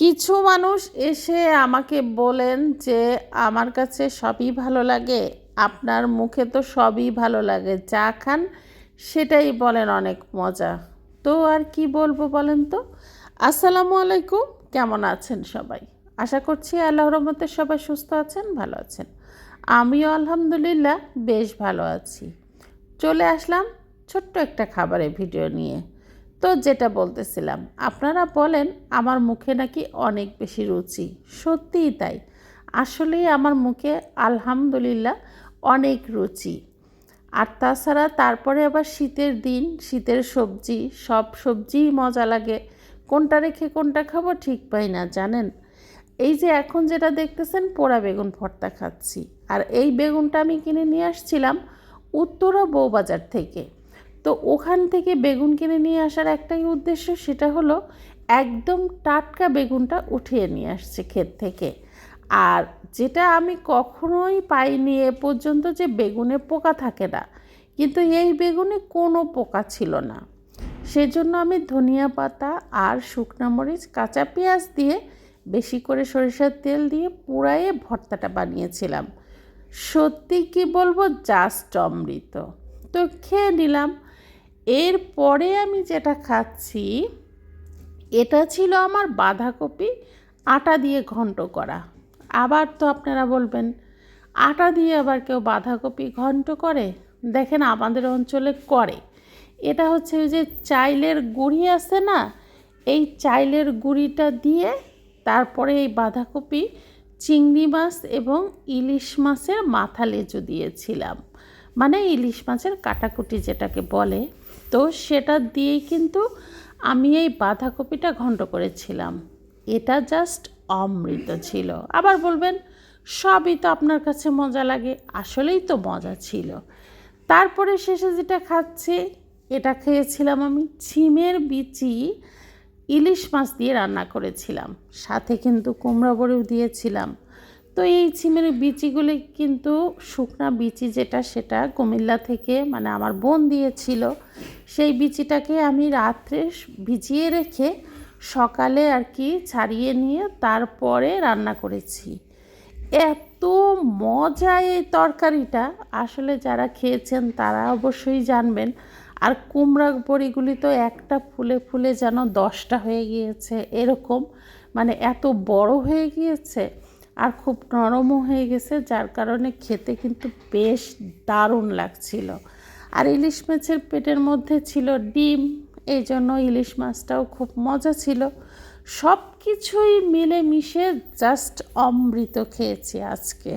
কিছু মানুষ এসে আমাকে বলেন যে, আমার কাছে সবই ভালো লাগে, আপনার মুখে তো সবই ভালো লাগে যা খান। সেটাই বলেন অনেক মজা। তো আর কি বলব বলেন তো? আসসালামু আলাইকুম, কেমন আছেন সবাই? আশা করছি আল্লাহ রহমতে সবাই সুস্থ আছেন, ভালো আছেন। আমিও আলহামদুলিল্লাহ বেশ ভালো আছি। চলে আসলাম ছোট্ট একটা খাবারের ভিডিও নিয়ে। তো যেটা বলতেছিলাম, আপনারা বলেন আমার মুখে নাকি অনেক বেশি রুচি। সত্যিই তাই। আসলেই আমার মুখে আলহামদুলিল্লাহ অনেক রুচি। আর তাছাড়া তারপরে আবার শীতের দিন, শীতের সবজি, সব সবজিই মজা লাগে। কোনটা রেখে কোনটা খাব ঠিক পাই না, জানেন? এই যে এখন যেটা দেখতেছেন, পোড়া বেগুন ভর্তা খাচ্ছি। আর এই বেগুনটা আমি কিনে নিয়ে আসছিলাম উত্তরা বউবাজার থেকে। তো ওখান থেকে বেগুন কিনে নিয়ে আসার একটাই উদ্দেশ্য সেটা হলো একদম টাটকা বেগুনটা উঠিয়ে নিয়ে আসছে ক্ষেত থেকে। আর যেটা আমি কখনোই পাইনি এ পর্যন্ত যে বেগুনে পোকা থাকে না, কিন্তু এই বেগুনে কোনো পোকা ছিল না। সেজন্য আমি ধনিয়া পাতা আর শুকনা মরিচ, কাঁচা পেঁয়াজ দিয়ে, বেশি করে সরিষার তেল দিয়ে পুড়াইয়ে ভর্তাটা বানিয়েছিলাম। সত্যি কি বলব? জাস্ট অমৃত। তো খেয়ে নিলাম। এরপরে আমি যেটা খাচ্ছি, এটা ছিল আমার বাঁধাকপি, আটা দিয়ে ঘন্ট করা। আবার তো আপনারা বলবেন, আটা দিয়ে আবার কেউ বাঁধাকপি ঘন্ট করে? দেখেন আমাদের অঞ্চলে করে। এটা হচ্ছে ওই যে চাইলের গুঁড়ি আছে না, এই চাইলের গুঁড়িটা দিয়ে তারপরে এই বাঁধাকপি, চিংড়ি মাছ এবং ইলিশ মাছের মাথা লেজু দিয়েছিলাম। মানে ইলিশ মাছের কাটাকুটি যেটাকে বলে। তো সেটা দিয়েই কিন্তু আমি এই বাঁধাকপিটা ঘন্ট করেছিলাম। এটা জাস্ট অমৃত ছিল। আবার বলবেন, সবই তো আপনার কাছে মজা লাগে, আসলেই তো মজা ছিল। তারপরে শেষে যেটা খাচ্ছে, এটা খেয়েছিলাম আমি ছিমের বিচি, ইলিশ মাছ দিয়ে রান্না করেছিলাম। সাথে কিন্তু কুমড়া বড়িও দিয়েছিলাম। তো এই ছিমের বিচিগুলি কিন্তু শুকনা বিচি যেটা, সেটা কুমিল্লা থেকে মানে আমার বোন দিয়েছিল। সেই বিচিটাকে আমি রাত্রে ভিজিয়ে রেখে সকালে আর কি ছাড়িয়ে নিয়ে তারপরে রান্না করেছি। এত মজা এই তরকারিটা। আসলে যারা খেয়েছেন তারা অবশ্যই জানবেন। আর কুমড়া বড়িগুলি তো একটা ফুলে ফুলে যেন দশটা হয়ে গিয়েছে, এরকম। মানে এত বড় হয়ে গিয়েছে আর খুব নরমও হয়ে গেছে, যার কারণে খেতে কিন্তু বেশ দারুণ লাগছিল। আর ইলিশ মাছের পেটের মধ্যে ছিল ডিম, এই জন্য ইলিশ মাছটাও খুব মজা ছিল। সব কিছুই মিলে মিশে জাস্ট অমৃত খেয়েছি আজকে।